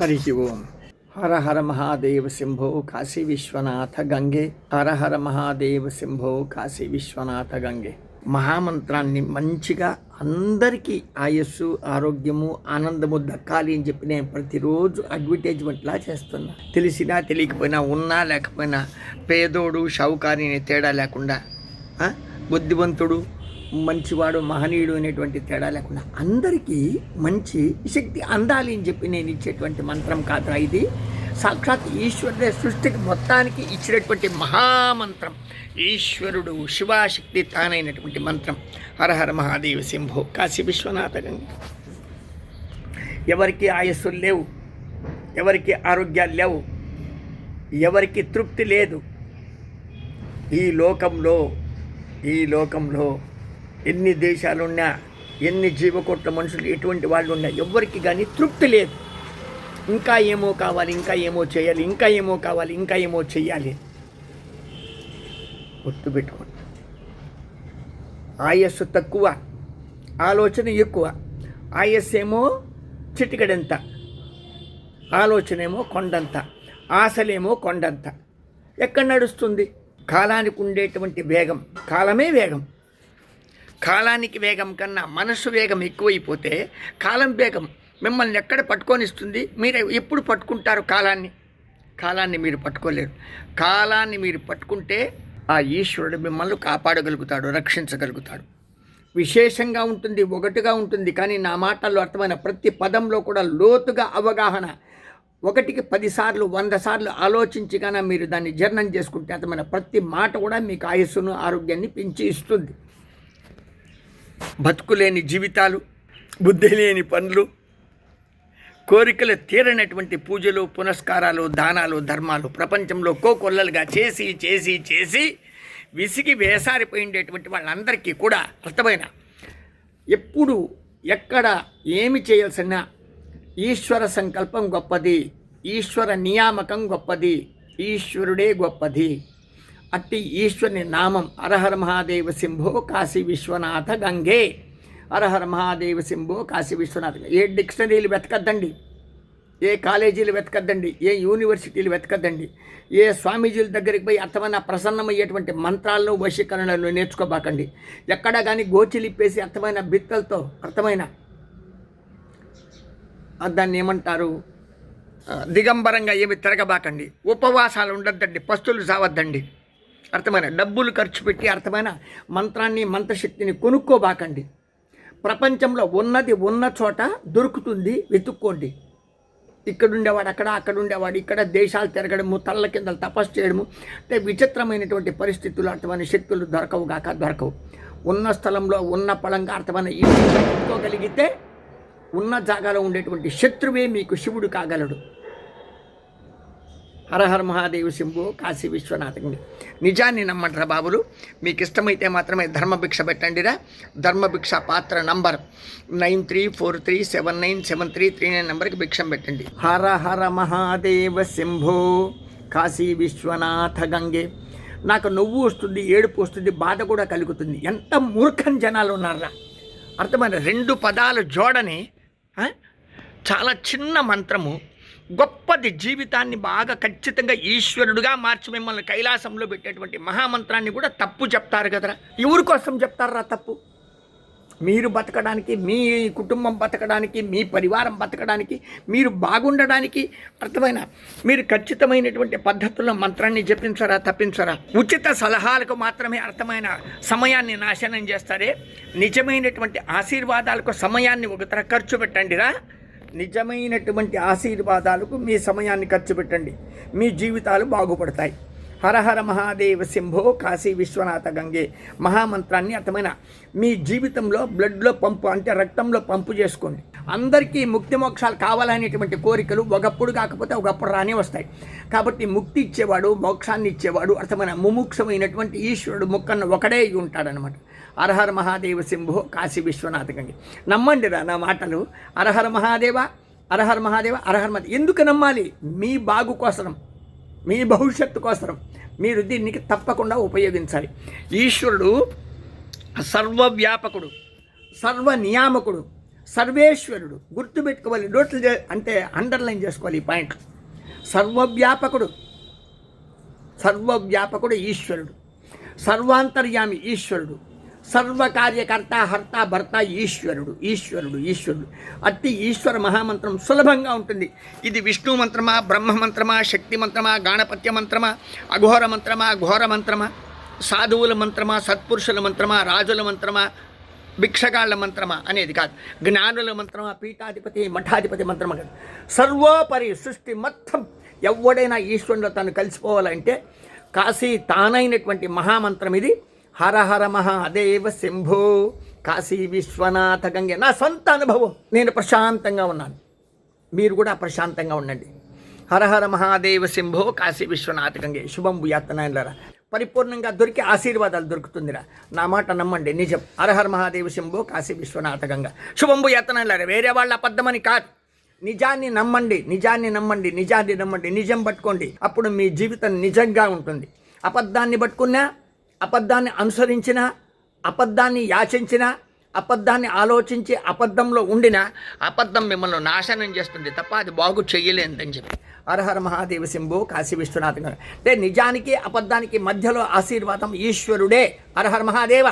హరి ఓం హర హర మహాదేవ శంభో కాశీ విశ్వనాథ గంగే హర హర మహాదేవ శంభో కాశీ విశ్వనాథ గంగే మహామంత్రాన్ని మంచిగా అందరికీ ఆయస్సు ఆరోగ్యము ఆనందము దక్కాలి అని చెప్పి నేను ప్రతిరోజు అడ్వర్టైజ్మెంట్లా చేస్తున్నా. తెలిసినా తెలియకపోయినా ఉన్నా లేకపోయినా పేదోడు షౌకారి తేడా లేకుండా బుద్ధివంతుడు మంచివాడు మహనీయుడు అనేటువంటి తేడా లేకుండా అందరికీ మంచి శక్తి అందాలి అని చెప్పి నేను ఇచ్చేటువంటి మంత్రం కాదురా ఇది. సాక్షాత్ ఈశ్వరుడే సృష్టికి మొత్తానికి ఇచ్చినటువంటి మహామంత్రం. ఈశ్వరుడు శివాశక్తి తానైనటువంటి మంత్రం. హరహర మహాదేవ శంభో. కాశీ విశ్వనాథ ఎవరికి ఆయస్సులు లేవు ఎవరికి ఆరోగ్యాలు లేవు ఎవరికి తృప్తి లేదు ఈ లోకంలో ఈ లోకంలో ఎన్ని దేశాలున్నా ఎన్ని జీవకోట్ల మనుషులు ఎటువంటి వాళ్ళు ఉన్నా ఎవ్వరికి కానీ తృప్తి లేదు. ఇంకా ఏమో కావాలి ఇంకా ఏమో చేయాలి ఇంకా ఏమో కావాలి ఇంకా ఏమో చెయ్యాలి. గుర్తుపెట్టుకోండి ఆయస్సు తక్కువ ఆలోచన ఎక్కువ. ఆయస్సు ఏమో చిటికడంత ఆలోచన ఏమో కొండంత ఆశలేమో కొండంత. ఎక్కడ నడుస్తుంది? కాలానికి ఉండేటువంటి వేగం కాలమే వేగం. కాలానికి వేగం కన్నా మనస్సు వేగం ఎక్కువైపోతే కాలం వేగం మిమ్మల్ని ఎక్కడ పట్టుకొనిస్తుంది? మీరు ఎప్పుడు పట్టుకుంటారు కాలాన్ని? కాలాన్ని మీరు పట్టుకోలేరు. కాలాన్ని మీరు పట్టుకుంటే ఆ ఈశ్వరుడు మిమ్మల్ని కాపాడగలుగుతాడు రక్షించగలుగుతాడు. విశేషంగా ఉంటుంది ఒకటిగా ఉంటుంది కానీ నా మాటల్లో అర్థమైన ప్రతి పదంలో కూడా లోతుగా అవగాహన. ఒకటికి పదిసార్లు వంద సార్లు ఆలోచించగానే మీరు దాన్ని జీర్ణం చేసుకుంటే అర్థమైన ప్రతి మాట కూడా మీకు ఆయుస్సును ఆరోగ్యాన్ని పెంచి ఇస్తుంది. బతుకులేని జీవితాలు బుద్ధి లేని పనులు కోరికలు తీరనటువంటి పూజలు పునస్కారాలు దానాలు ధర్మాలు ప్రపంచంలో కోకొల్లలుగా చేసి చేసి చేసి విసిగి వేసారిపోయిండేటువంటి వాళ్ళందరికీ కూడా అర్థమైన ఎప్పుడు ఎక్కడ ఏమి చేయాల్సిన ఈశ్వర సంకల్పం గొప్పది ఈశ్వర నియామకం గొప్పది ఈశ్వరుడే గొప్పది. అట్టి ఈశ్వరుని నామం అరహర మహాదేవ శంభో కాశీ విశ్వనాథ గంగే. అరహర మహాదేవ శంభో కాశీ విశ్వనాథ ఏ డిక్షనరీలు వెతకద్దండి? ఏ కాలేజీలు వెతకద్దండి? ఏ యూనివర్సిటీలు వెతకద్దండి? ఏ స్వామీజీల దగ్గరికి పోయి అర్థమైన ప్రసన్నమయ్యేటువంటి మంత్రాలను వశీకరణలను నేర్చుకోబాకండి. ఎక్కడ కానీ గోచిలిప్పేసి అర్థమైన బిత్తలతో అర్థమైన దాన్ని ఏమంటారు? దిగంబరంగా ఏమి తిరగబాకండి. ఉపవాసాలు ఉండద్దండి పస్తులు సావద్దండి అర్థమైన డబ్బులు ఖర్చు పెట్టి అర్థమైన మంత్రాన్ని మంత్రశక్తిని కొనుక్కోబాకండి. ప్రపంచంలో ఉన్నది ఉన్న చోట దొరుకుతుంది వెతుక్కోండి. ఇక్కడుండేవాడు అక్కడ అక్కడ ఉండేవాడు ఇక్కడ దేశాలు తిరగడము తల్ల కింద తపస్సు చేయడము అంటే విచిత్రమైనటువంటి పరిస్థితులు అర్థమైన శక్తులు దొరకవు గాక దొరకవు. ఉన్న స్థలంలో ఉన్న పళంగా అర్థమైన ఈ ఉన్న జాగాలో ఉండేటువంటి శత్రువే మీకు శివుడు కాగలడు. హరహర మహాదేవ శంభు కాశీ విశ్వనాథండి నిజాన్ని నమ్మంటారా బాబులు. మీకు ఇష్టమైతే మాత్రమే ధర్మభిక్ష పెట్టండిరా. ధర్మభిక్ష పాత్ర number nine three four three seven nine seven three three nine నెంబర్కి భిక్షం పెట్టండి. హర హర మహాదేవ శంభో కాశీ విశ్వనాథ గంగే. నాకు నవ్వు వస్తుంది ఏడుపు వస్తుంది బాధ కూడా కలుగుతుంది. ఎంత మూర్ఖం జనాలు ఉన్నారా అర్థమైన రెండు పదాలు జోడని చాలా చిన్న మంత్రము. గొప్పది జీవితాన్ని బాగా ఖచ్చితంగా ఈశ్వరుడుగా మార్చి మిమ్మల్ని కైలాసంలో పెట్టేటువంటి మహామంత్రాన్ని కూడా తప్పు చెప్తారు కదరా. ఎవరి కోసం చెప్తారా తప్పు? మీరు బతకడానికి మీ కుటుంబం బతకడానికి మీ పరివారం బతకడానికి మీరు బాగుండడానికి అర్థమైన? మీరు ఖచ్చితమైనటువంటి పద్ధతుల్లో మంత్రాన్ని జపించరా తప్పించరా? ఉచిత సలహాలకు మాత్రమే అర్థమైన సమయాన్ని నాశనం చేస్తారే? నిజమైనటువంటి ఆశీర్వాదాలకు సమయాన్ని ఒకతర ఖర్చు పెట్టండిరా. నిజమైనటువంటి ఆశీర్వాదాలకు మీ సమయాన్ని ఖర్చు పెట్టండి. మీ జీవితాలు బాగుపడతాయి. హరహర మహాదేవ శంభో కాశీ విశ్వనాథ గంగే మహామంత్రాన్ని అర్థమైన మీ జీవితంలో బ్లడ్లో పంపు అంటే రక్తంలో పంపు చేసుకోండి. అందరికీ ముక్తి మోక్షాలు కావాలనేటువంటి కోరికలు ఒకప్పుడు కాకపోతే ఒకప్పుడు రానే వస్తాయి. కాబట్టి ముక్తి ఇచ్చేవాడు మోక్షాన్ని ఇచ్చేవాడు అర్థమైన ముముక్షమైనటువంటి ఈశ్వరుడు ముక్కన్న ఒకడే ఉంటాడనమాట అరహర మహాదేవ శంభో కాశీ విశ్వనాథ గంగే. నమ్మండి రా నా మాటలు. అరహర మహాదేవ అరహర మహాదేవ అరహర మహాదేవ ఎందుకు నమ్మాలి? మీ బాగు కోసం మీ భవిష్యత్తు కోసం మీరు దీనికి తప్పకుండా ఉపయోగించాలి. ఈశ్వరుడు సర్వవ్యాపకుడు సర్వ నియామకుడు సర్వేశ్వరుడు. గుర్తుపెట్టుకోవాలి నోట్లు అంటే అండర్లైన్ చేసుకోవాలి ఈ పాయింట్. సర్వవ్యాపకుడు సర్వవ్యాపకుడు ఈశ్వరుడు. సర్వాంతర్యామి ఈశ్వరుడు. సర్వకార్యకర్త హర్త భర్త ఈశ్వరుడు ఈశ్వరుడు ఈశ్వరుడు. అట్టి ఈశ్వర మహామంత్రం సులభంగా ఉంటుంది. ఇది విష్ణు మంత్రమా బ్రహ్మ మంత్రమా శక్తి మంత్రమా గాణపత్య మంత్రమా అఘోర మంత్రమా ఘోర మంత్రమా సాధువుల మంత్రమా సత్పురుషుల మంత్రమా రాజుల మంత్రమా భిక్షగాళ్ళ మంత్రమా అనేది కాదు. జ్ఞానుల మంత్రమా పీఠాధిపతి మఠాధిపతి మంత్రమా కాదు. సర్వోపరి సృష్టి మొత్తం. ఎవడైనా ఈశ్వరుడు తను కలిసిపోవాలంటే కాశీ తానైనటువంటి మహామంత్రం ఇది. హర హర మహాదేవ శంభో కాశీ విశ్వనాథ గంగే. నా సొంత అనుభవం. నేను ప్రశాంతంగా ఉన్నాను. మీరు కూడా ప్రశాంతంగా ఉండండి. హర హర మహాదేవ శంభో కాశీ విశ్వనాథ గంగే. శుభం భూయాత్తనాయనరా పరిపూర్ణంగా దొరికి ఆశీర్వాదాలు దొరుకుతుందిరా. నా మాట నమ్మండి నిజం. హరహర మహాదేవ శంభో కాశీ విశ్వనాథ గంగా. శుభం భూయాత్తనాయనరా వేరే వాళ్ళ అబద్ధమని కాదు. నిజాన్ని నమ్మండి నిజాన్ని నమ్మండి నిజాన్ని నమ్మండి నిజం పట్టుకోండి. అప్పుడు మీ జీవితం నిజంగా ఉంటుంది. అబద్ధాన్ని పట్టుకున్నా అబద్ధాన్ని అనుసరించిన అబద్ధాన్ని యాచించిన అబద్ధాన్ని ఆలోచించి అబద్ధంలో ఉండిన అబద్ధం మిమ్మల్ని నాశనం చేస్తుంది తప్ప అది బాగు చెయ్యలేదని చెప్పి. అర్హర మహాదేవ శంభు కాశీ విశ్వనాథ్ గారు. అంటే నిజానికి అబద్ధానికి మధ్యలో ఆశీర్వాదం ఈశ్వరుడే. హరహర మహాదేవ.